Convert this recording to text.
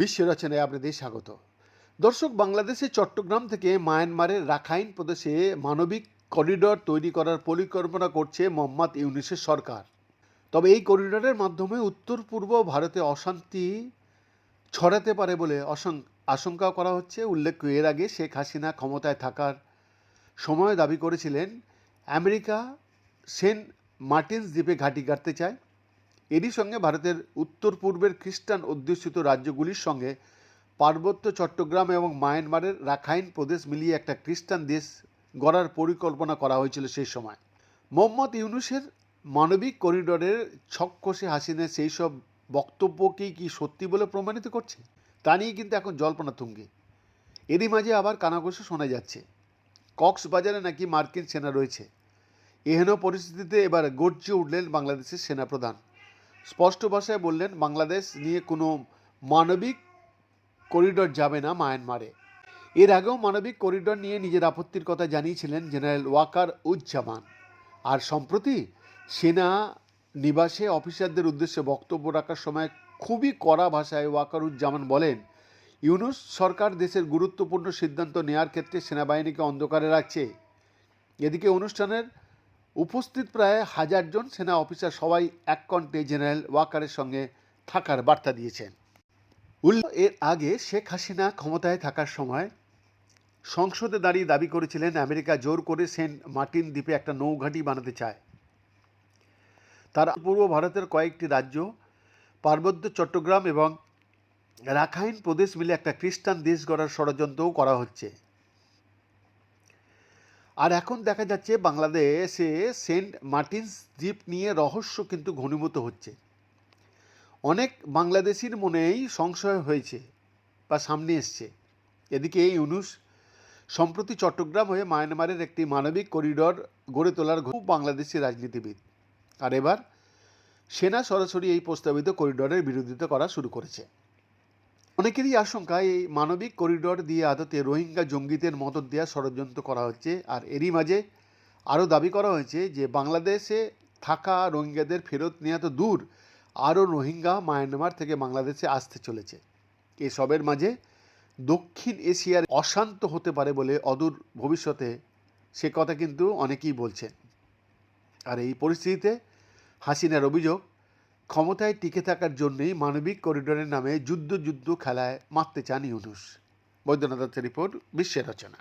বিশ্ব রচনায় আপনাদের স্বাগত। দর্শক, বাংলাদেশের চট্টগ্রাম থেকে মায়ানমারের রাখাইন প্রদেশে মানবিক করিডর তৈরি করার পরিকল্পনা করছে মোহাম্মদ ইউনিসের সরকার। তবে এই করিডরের মাধ্যমে উত্তর পূর্ব ভারতে অশান্তি ছড়াতে পারে বলে আশঙ্কা করা হচ্ছে। উল্লেখ্য, এর আগে শেখ হাসিনা ক্ষমতায় থাকার সময় দাবি করেছিলেন, আমেরিকা সেন্ট মার্টিনস দ্বীপে ঘাঁটি গাড়তে চায়। এরই সঙ্গে ভারতের উত্তর পূর্বের খ্রিস্টান অধ্যুষিত রাজ্যগুলির সঙ্গে পার্বত্য চট্টগ্রাম এবং মায়ানমারের রাখাইন প্রদেশ মিলিয়ে একটা খ্রিস্টান দেশ গড়ার পরিকল্পনা করা হয়েছিল সেই সময়। মোহাম্মদ ইউনুসের মানবিক করিডোরের ছককষে হাসিনের সেই সব বক্তব্যকেই কি সত্যি বলে প্রমাণিত করছে? তা নিয়ে কিন্তু এখন জল্পনা তুঙ্গে। এরই মাঝে আবার কানাঘোষে শোনা যাচ্ছে। কক্সবাজারে নাকি মার্কিন সেনা রয়েছে। এহেন পরিস্থিতিতে এবার গর্জে উঠলেন বাংলাদেশের সেনাপ্রধান। স্পষ্ট ভাষায় বললেন, বাংলাদেশ নিয়ে কোনো মানবিক করিডর যাবে না মায়ানমারে। এর আগেও মানবিক করিডর নিয়ে নিজের আপত্তির কথা জানিয়েছিলেন জেনারেল ওয়াকার উজ্জামান। আর সম্প্রতি সেনা নিবাসে অফিসারদের উদ্দেশ্যে বক্তব্য রাখার সময় খুবই কড়া ভাষায় ওয়াকারুজ্জামান বলেন, ইউনুস সরকার দেশের গুরুত্বপূর্ণ সিদ্ধান্ত নেওয়ার ক্ষেত্রে সেনাবাহিনীকে অন্ধকারে রাখছে। এদিকে অনুষ্ঠানের উপস্থিত প্রায় হাজারজন সেনা অফিসার সবাই এক কণ্ঠে জেনারেল ওয়াকারের সঙ্গে থাকার বার্তা দিয়েছেন। উল্লেখ এর আগে শেখ হাসিনা ক্ষমতায় থাকার সময় সংসদে দাঁড়িয়ে দাবি করেছিলেন, আমেরিকা জোর করে সেন্ট মার্টিন দ্বীপে একটা নৌঘাঁটি বানাতে চায়। তার পূর্ব ভারতের কয়েকটি রাজ্য, পার্বত্য চট্টগ্রাম এবং রাখাইন প্রদেশ মিলে একটা খ্রিস্টান দেশ গড়ার ষড়যন্ত্রও করা হচ্ছে। আর এখন দেখা যাচ্ছে বাংলাদেশে সেন্ট মার্টিনস দ্বীপ নিয়ে রহস্য কিন্তু ঘনীভূত হচ্ছে। অনেক বাংলাদেশির মনেই সংশয় হয়েছে বা সামনে এসছে। এদিকে এই ইউনুস সম্প্রতি চট্টগ্রাম হয়ে মায়ানমারের একটি মানবিক করিডর গড়ে তোলার খুব বাংলাদেশি রাজনীতিবিদ। আর এবার সেনা সরাসরি এই প্রস্তাবিত করিডরের বিরোধিতা করা শুরু করেছে। অনেকেরই আশঙ্কা, এই মানবিক করিডর দিয়ে আদতে রোহিঙ্গা জঙ্গিদের মদত দেওয়া ষড়যন্ত্র করা হচ্ছে। আর এরই মাঝে আরও দাবি করা হয়েছে যে, বাংলাদেশে থাকা রোহিঙ্গাদের ফেরত নেওয়া তো দূর, আরও রোহিঙ্গা মায়ানমার থেকে বাংলাদেশে আসতে চলেছে। এসবের মাঝে দক্ষিণ এশিয়ার অশান্ত হতে পারে বলে অদূর ভবিষ্যতে সে কথা কিন্তু অনেকেই বলছেন। আর এই পরিস্থিতিতে হাসিনার অভিযোগ ক্ষমতায় টিকে থাকার জন্যেই মানবিক করিডোরের নামে যুদ্ধ যুদ্ধ খেলায় মারতে চান ইউনুস। বৈদ্যনাথ দত্তের রিপোর্ট বিশ্বের রচনা।